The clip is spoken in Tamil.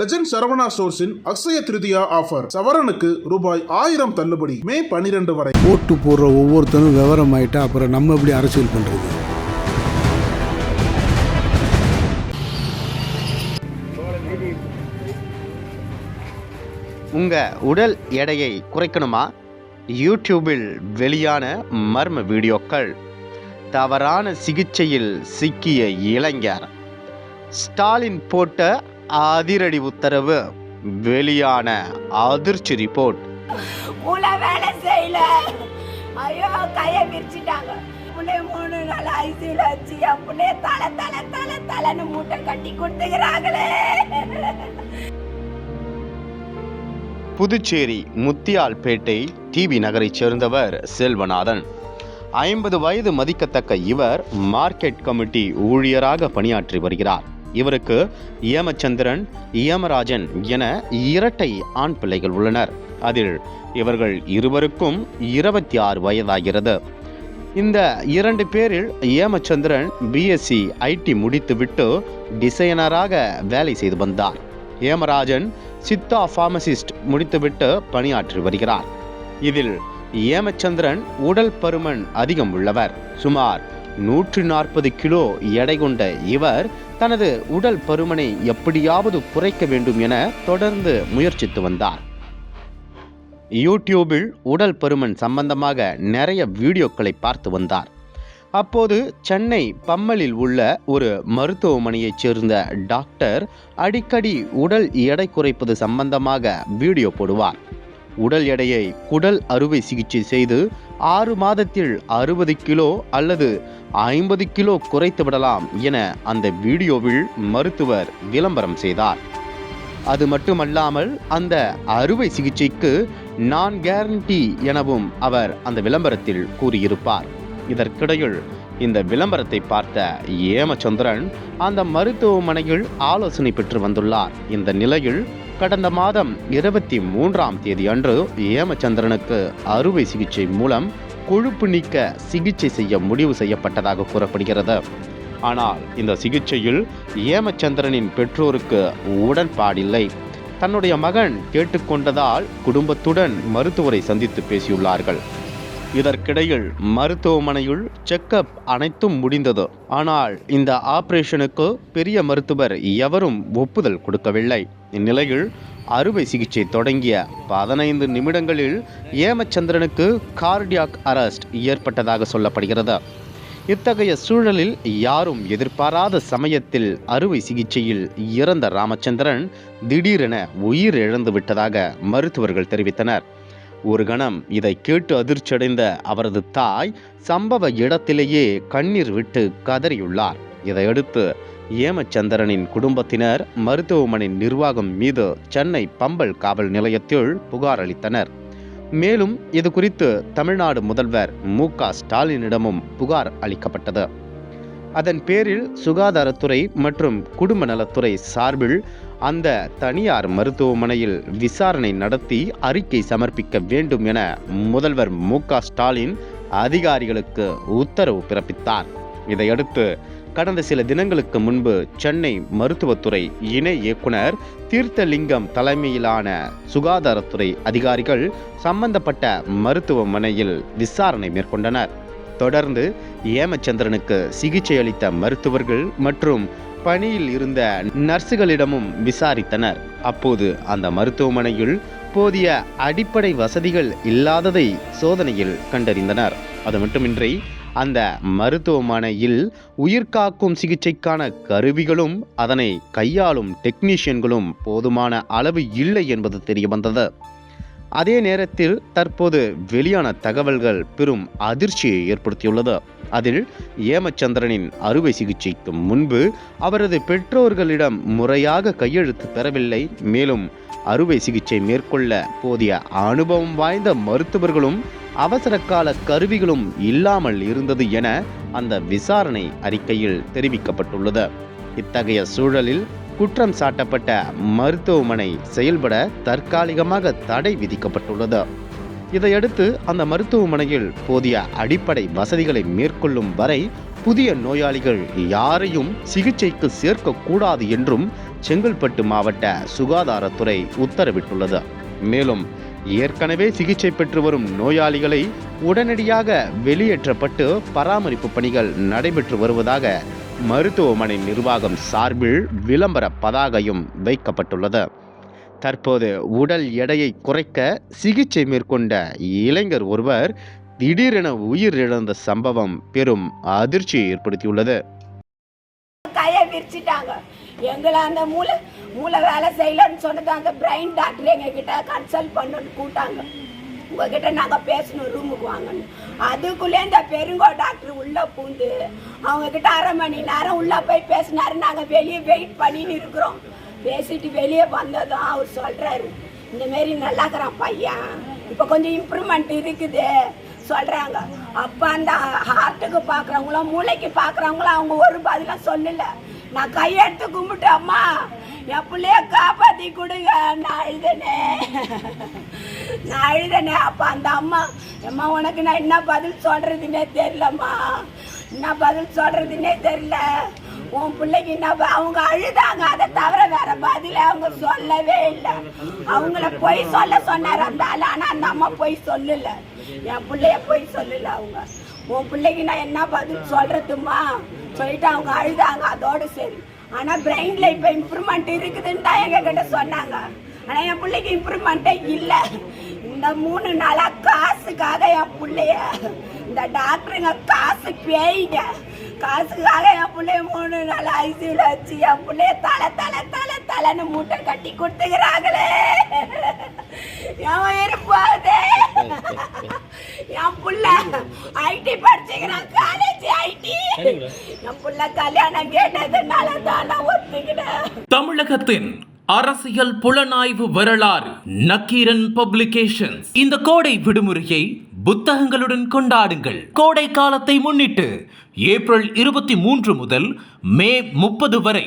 லெஜண்ட் சரவணா ஸ்டோர்ஸின் அக்ஷய திருதியா ஆஃபர் சவரனுக்கு ரூபாய் ஆயிரம் தள்ளுபடி. மே பனிரெண்டு வரை. ஓட்டு போடுற ஒவ்வொருத்தரும் விவரம் ஆயிட்டா அப்புறம் நம்ம எப்படி அரசியல் பண்றது? உங்க உடல் எடையை குறைக்கணுமா? யூடியூபில் வெளியான மர்ம வீடியோக்கள். தவறான சிகிச்சையில் சிக்கிய இளைஞர். ஸ்டாலின் போட்ட அதிரடி உத்தரவு. வெளியான அதிர்ச்சி ரிப்போர்ட் வேலை செய்யல. ஐயோ கைய விரிச்சிட்டாங்க மூணு நாள் ஐசியூல வச்சு என் தலை தலை தலை தலைன்னு மூட்டை கட்டி கொடுத்துக்கிறாங்களே. புதுச்சேரி முத்தியால்பேட்டை டிவி நகரைச் சேர்ந்தவர் செல்வநாதன். ஐம்பது வயது மதிக்கத்தக்க இவர் மார்க்கெட் கமிட்டி ஊழியராக பணியாற்றி வருகிறார். இவருக்கு ஏமச்சந்திரன் ஏமராஜன் என இரட்டை ஆண் பிள்ளைகள் உள்ளனர். அதில் இவர்கள் இருவருக்கும் இருபத்தி ஆறு வயதாகிறது. இந்த இரண்டு பேரில் ஏமச்சந்திரன் பிஎஸ்சி ஐடி முடித்துவிட்டு டிசைனராக வேலை செய்து வந்தார். ஏமராஜன் சித்தா ஃபார்மசிஸ்ட் முடித்துவிட்டு பணியாற்றி வருகிறார். இதில் ஏமச்சந்திரன் உடல் பருமன் அதிகம் உள்ளவர். சுமார் நூற்றி நாற்பது கிலோ எடை கொண்ட இவர் தனது உடல் பருமனை எப்படியாவது குறைக்க வேண்டும் என தொடர்ந்து முயற்சித்து வந்தார். யூடியூபில் உடல் பருமன் சம்பந்தமாக நிறைய வீடியோக்களை பார்த்து வந்தார். அப்போது சென்னை பம்மலில் உள்ள ஒரு மருத்துவமனையைச் சேர்ந்த டாக்டர் அடிக்கடி உடல் எடை குறைப்பது சம்பந்தமாக வீடியோ போடுவார். உடல் எடையை குடல் அறுவை சிகிச்சை செய்து ஆறு மாதத்தில் அறுபது கிலோ அல்லது ஐம்பது கிலோ குறைத்து விடலாம் என அந்த வீடியோவில் மருத்துவர் விளம்பரம் செய்தார். அது மட்டுமல்லாமல் அந்த அறுவை சிகிச்சைக்கு நான் கேரண்டி எனவும் அவர் அந்த விளம்பரத்தில் கூறியிருப்பார். இதற்கிடையில் இந்த விளம்பரத்தை பார்த்த ஏமச்சந்திரன் அந்த மருத்துவமனையில் ஆலோசனை பெற்று வந்துள்ளார். இந்த நிலையில் கடந்த மாதம் இருபத்தி மூன்றாம் தேதி அன்று ஏமச்சந்திரனுக்கு அறுவை சிகிச்சை மூலம் கொழுப்பு நீக்க சிகிச்சை செய்ய முடிவு செய்யப்பட்டதாக கூறப்படுகிறது. ஆனால் இந்த சிகிச்சையில் ஏமச்சந்திரனின் பெற்றோருக்கு உடன்பாடில்லை. தன்னுடைய மகன் கேட்டுக்கொண்டதால் குடும்பத்துடன் மருத்துவரை சந்தித்து பேசியுள்ளார்கள். இதற்கிடையில் மருத்துவமனையில் செக்கப் அனைத்தும் முடிந்தது. ஆனால் இந்த ஆபரேஷனுக்கு பெரிய மருத்துவர் எவரும் ஒப்புதல் கொடுக்கவில்லை. இந்நிலையில் அறுவை சிகிச்சை தொடங்கிய பதினைந்து நிமிடங்களில் ஏமச்சந்திரனுக்கு கார்டியாக் அரஸ்ட் ஏற்பட்டதாக சொல்லப்படுகிறது. இத்தகைய சூழலில் யாரும் எதிர்பாராத சமயத்தில் அறுவை சிகிச்சையில் இறந்த ராமச்சந்திரன் திடீரென உயிர் இழந்து விட்டதாக மருத்துவர்கள் தெரிவித்தனர். ஒரு கணம் இதை கேட்டு அதிர்ச்சியடைந்த அவரது தாய் சம்பவ இடத்திலேயே கண்ணீர் விட்டு கதறியுள்ளார். இதையடுத்து ஏமச்சந்திரனின் குடும்பத்தினர் மருத்துவமனை நிர்வாகம் மீது சென்னை பம்பல் காவல் நிலையத்தில் புகார் அளித்தனர். மேலும் இது குறித்து தமிழ்நாடு முதல்வர் மு க ஸ்டாலினிடமும் புகார் அளிக்கப்பட்டது. அதன் பேரில் சுகாதாரத்துறை மற்றும் குடும்ப நலத்துறை சார்பில் அந்த தனியார் மருத்துவமனையில் விசாரணை நடத்தி அறிக்கை சமர்ப்பிக்க வேண்டும் என முதல்வர் மு க ஸ்டாலின் அதிகாரிகளுக்கு உத்தரவு பிறப்பித்தார். இதையடுத்து கடந்த சில தினங்களுக்கு முன்பு சென்னை மருத்துவத்துறை இணை இயக்குனர் தீர்த்தலிங்கம் தலைமையிலான சுகாதாரத்துறை அதிகாரிகள் சம்பந்தப்பட்ட மருத்துவமனையில் விசாரணை மேற்கொண்டனர். தொடர்ந்து ஏமச்சந்திரனுக்கு சிகிச்சை அளித்த மருத்துவர்கள் மற்றும் பணியில் இருந்த நர்சுகளிடமும் விசாரித்தனர். அப்போது அந்த மருத்துவமனையில் போதிய அடிப்படை வசதிகள் இல்லாததை சோதனையில் கண்டறிந்தனர். அது மட்டுமின்றி அந்த மருத்துவமனையில் உயிர்காக்கும் சிகிச்சைக்கான கருவிகளும் அதனை கையாளும் டெக்னீஷியன்களும் போதுமான அளவு இல்லை என்பது தெரியவந்தது. அதே நேரத்தில் தற்போது வெளியான தகவல்கள் பெரும் அதிர்ச்சியை ஏற்படுத்தியுள்ளது. அதில் ஏமச்சந்திரனின் அறுவை சிகிச்சைக்கு முன்பு அவரது பெற்றோர்களிடம் முறையாக கையெழுத்து பெறவில்லை. மேலும் அறுவை சிகிச்சை மேற்கொள்ள போதிய அனுபவம் வாய்ந்த மருத்துவர்களும் அவசரகால கருவிகளும் இல்லாமல் இருந்தது என அந்த விசாரணை அறிக்கையில் தெரிவிக்கப்பட்டுள்ளது. இத்தகைய சூழலில் குற்றம் சாட்டப்பட்ட மருத்துவமனை செயல்பட தற்காலிகமாக தடை விதிக்கப்பட்டுள்ளது. இதையடுத்து அந்த மருத்துவமனையில் போதிய அடிப்படை வசதிகளை மேற்கொள்ளும் வரை புதிய நோயாளிகள் யாரையும் சிகிச்சைக்கு சேர்க்கக்கூடாது என்றும் செங்கல்பட்டு மாவட்ட சுகாதாரத்துறை உத்தரவிட்டுள்ளது. மேலும் ஏற்கனவே சிகிச்சை பெற்று வரும் நோயாளிகளை உடனடியாக வெளியேற்றப்பட்டு பராமரிப்பு பணிகள் நடைபெற்று வருவதாக மருத்துவமனை நிர்வாகம் சார்பில் விளம்பர பதாகையும் வைக்கப்பட்டுள்ளது. தற்போது உடல் எடையை குறைக்க சிகிச்சை மேற்கொண்ட இளைஞர் ஒருவர் திடீரென உயிரிழந்த சம்பவம் பெரும் அதிர்ச்சியை ஏற்படுத்தியுள்ளது. கையை விரிச்சிட்டாங்க. எங்களை அந்த மூளை மூளை வேலை செய்யலன்னு சொன்னது அந்த பிரெயின் டாக்டர் எங்ககிட்ட கன்சல்ட் பண்ணுன்னு கூட்டாங்க உங்ககிட்ட நாங்கள் பேசணும் ரூமுக்கு வாங்கன்னு அதுக்குள்ளே இந்த பெருங்கோ டாக்டர் உள்ளே பூந்து அவங்கக்கிட்ட அரை மணி நேரம் உள்ளே போய் பேசினாரு. நாங்கள் வெளியே வெயிட் பண்ணின்னு இருக்கிறோம். பேசிட்டு வெளியே வந்ததும் அவர் சொல்கிறாரு இந்த மாரி நல்லாக்குறான் பையன். இப்போ கொஞ்சம் இம்ப்ரூவ்மெண்ட் இருக்குது. சொல்கிறாங்க அப்போ அந்த ஹார்ட்டுக்கு பார்க்குறவங்களும் மூளைக்கு பார்க்குறவங்களும் அவங்க ஒரு பதிலாக சொல்லலை. நான் கையெடுத்து கும்பிட்டு அம்மா என் பிள்ளைய காப்பாத்தி கொடுங்க. நான் அழுதனே நான் அழுதனே அப்ப அந்த அம்மா அம்மா உனக்கு நான் என்ன பதில் சொல்றதுன்னே தெரியலம்மா. என்ன பதில் சொல்றதுன்னே தெரியல. உன் பிள்ளைக்கு என்ன அவங்க அழுதாங்க. அதை தவிர வேற பதில அவங்க சொல்லவே இல்லை. அவங்கள பொய் சொல்ல சொன்னார் அந்த ஆள். ஆனா அந்த அம்மா பொய் சொல்லல. என் பிள்ளைய பொய் சொல்லல அவங்க. உன் பிள்ளைக்கு நான் என்ன பதில் சொல்றதுமா சொல்லிட்டு அவங்க அழுதாங்க. அதோடு சரி. ஆனா பிரெயின்ல இப்ப இம்ப்ரூவ்மெண்ட் இருக்குதுன்னு தான் எங்க கிட்ட சொன்னாங்க. ஆனா என் பிள்ளைக்கு இம்ப்ரூவ்மெண்ட்டே இல்ல. இந்த மூணு நாளா காசுக்காக என் பிள்ளைய இந்த டாக்டருங்க காசு பேய்ங்க. காசுக்காக என் பிள்ளைய மூணு நாள் ஐசியூல வச்சு என் பிள்ளைய தலை தலை தலை தலைன்னு மூட்டை கட்டி கொடுத்துக்கிறாங்களே. என் உயிர் என் புள்ள ஐடி படிச்சுக்கிறான் காலேஜ் ஐடி என் புள்ள கல்யாணம் கேட்டதுனால தான் நான் ஒத்துக்கிட்டேன். தமிழகத்தின் அரசியல் புலனாய்வு வரலாறு நக்கீரன் பப்ளிகேஷன்ஸ். இந்த கோடை விடுமுறையை புத்தகங்களுடன் கொண்டாடுங்கள். கோடை காலத்தை முன்னிட்டு ஏப்ரல் இருபத்தி மூன்று முதல் மே முப்பது வரை